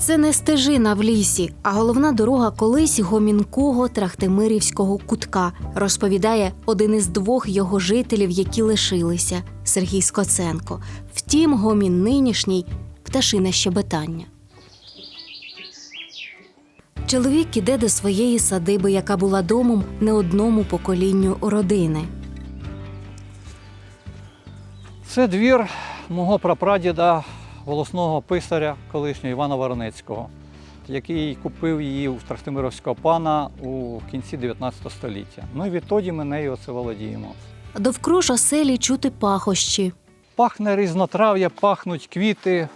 Це не стежина в лісі, а головна дорога колись гомінкого трахтимирівського кутка, розповідає один із двох його жителів, які лишилися Сергій Скоценко. Втім, гомін нинішній пташине щебетання. Чоловік іде до своєї садиби, яка була домом не одному поколінню родини. Це двір мого прапрадіда, волосного писаря колишнього Івана Воронецького, який купив її у Трахтимировського пана у кінці 19 століття. Ну і відтоді ми нею оце володіємо. Довкруж оселі чути пахощі. Пахне різнотрав'я, пахнуть квіти.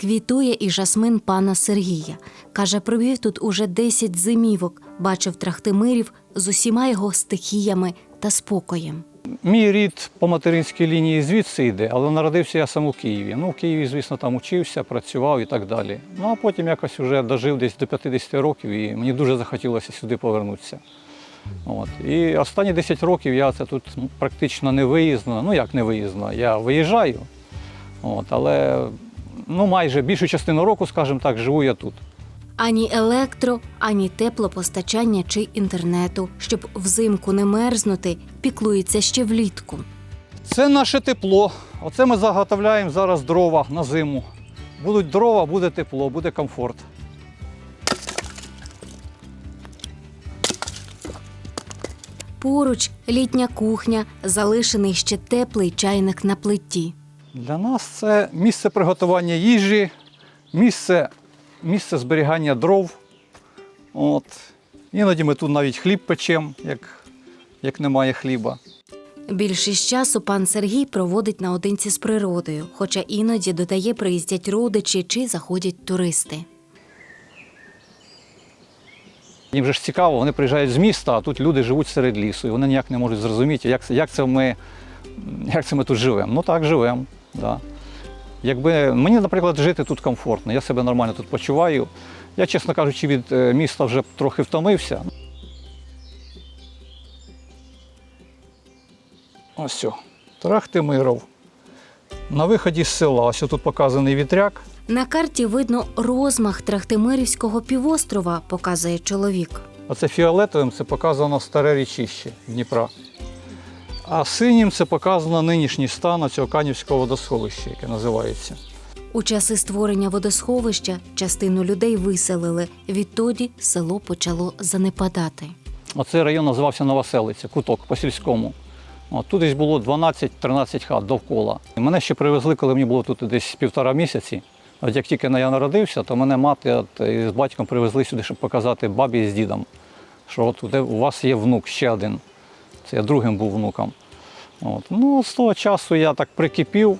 Квітує і жасмин пана Сергія. Каже, провів тут уже 10 зимівок, бачив трахтимирів з усіма його стихіями та спокоєм. Мій рід по материнській лінії звідси йде, але народився я сам у Києві. Ну, в Києві, звісно, там учився, працював і так далі. Ну а потім якось вже дожив десь до 50 років і мені дуже захотілося сюди повернутися. От. І останні 10 років я це тут практично не виїзно. Ну як не виїзно, я виїжджаю, от, але ну, майже більшу частину року, скажімо так, живу я тут. Ані електро, ані теплопостачання чи інтернету. Щоб взимку не мерзнути, піклується ще влітку. Це наше тепло. Оце ми заготовляємо зараз дрова на зиму. Будуть дрова, буде тепло, буде комфорт. Поруч літня кухня, залишений ще теплий чайник на плиті. Для нас це місце приготування їжі, місце, місце зберігання дров. От. Іноді ми тут навіть хліб печемо, як, як немає хліба. Більшість часу пан Сергій проводить наодинці з природою, хоча іноді додає, приїздять родичі чи заходять туристи. Їм же ж цікаво, вони приїжджають з міста, а тут люди живуть серед лісу, і вони ніяк не можуть зрозуміти, як, це- як, це, ми, як це ми тут живемо. Ну так, живемо. Да. Якби мені, наприклад, жити тут комфортно, я себе нормально тут почуваю. Я, чесно кажучи, від е, міста вже трохи втомився. Ось все. Трахтимиров. На виході з села. Ось тут показаний вітряк. На карті видно розмах Трахтимирівського півострова, показує чоловік. Оце фіолетовим це показано старе річище Дніпра. А синім це показано нинішній стан цього Канівського водосховища, яке називається. У часи створення водосховища частину людей виселили. Відтоді село почало занепадати. Оцей район називався Новоселиця, куток по сільському. Тут десь було 12-13 хат довкола. Мене ще привезли, коли мені було тут десь півтора місяці. От як тільки я народився, то мене мати от, з батьком привезли сюди, щоб показати бабі з дідом, що от у вас є внук ще один. Це я другим був внуком. От. Ну, з того часу я так прикипів.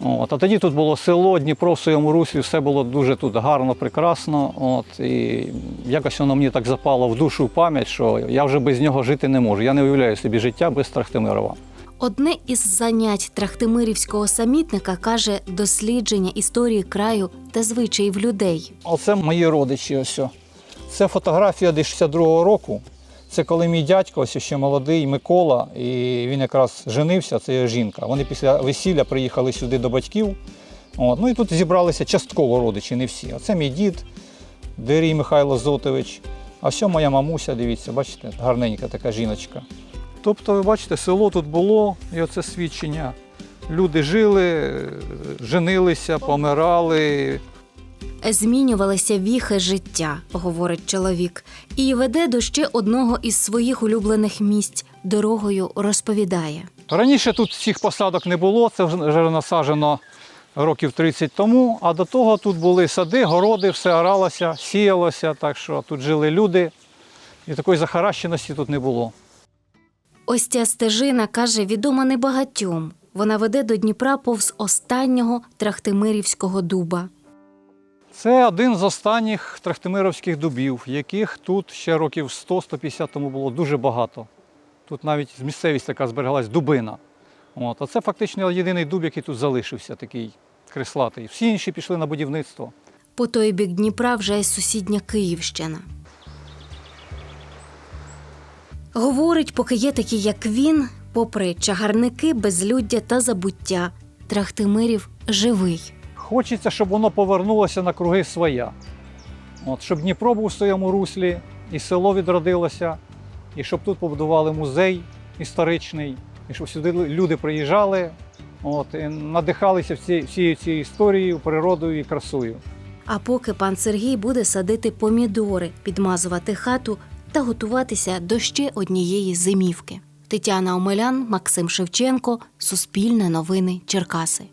От. А тоді тут було село, Дніпро в своєму руслі, все було дуже тут гарно, прекрасно. От. І якось воно мені так запало в душу в пам'ять, що я вже без нього жити не можу. Я не уявляю собі життя без Трахтимирова. Одне із занять Трахтимирівського самітника каже дослідження історії краю та звичаїв людей. Оце мої родичі. Ось. Це фотографія десь 62-го року. Це коли мій дядько, ось ще молодий Микола, і він якраз женився, це його жінка. Вони після весілля приїхали сюди до батьків. От. Ну і тут зібралися частково родичі, не всі. Оце мій дід, Дерій Михайло Зотович. А все моя мамуся, дивіться, бачите, гарненька така жіночка. Тобто, ви бачите, село тут було, і оце свідчення. Люди жили, женилися, помирали, Змінювалися віхи життя, говорить чоловік, і веде до ще одного із своїх улюблених місць. Дорогою розповідає. Раніше тут цих посадок не було, це вже насаджено років 30 тому. А до того тут були сади, городи, все оралося, сіялося, так що тут жили люди. І такої захаращеності тут не було. Ось ця стежина каже, відома небагатьом. Вона веде до Дніпра повз останнього Трахтимирівського дуба. Це один з останніх трахтимировських дубів, яких тут ще років 100-150 тому було дуже багато. Тут навіть місцевість така зберегалась дубина. От. А це фактично єдиний дуб, який тут залишився, такий креслатий. Всі інші пішли на будівництво. По той бік Дніпра вже й сусідня Київщина. Говорить, поки є такі, як він, попри чагарники, безлюддя та забуття, Трахтимирів живий. Хочеться, щоб воно повернулося на круги своя. От, щоб Дніпро був в своєму руслі, і село відродилося, і щоб тут побудували музей історичний, і щоб сюди люди приїжджали, от, і надихалися всією цією історією, природою і красою. А поки пан Сергій буде садити помідори, підмазувати хату та готуватися до ще однієї зимівки. Тетяна Омелян, Максим Шевченко, Суспільне новини, Черкаси.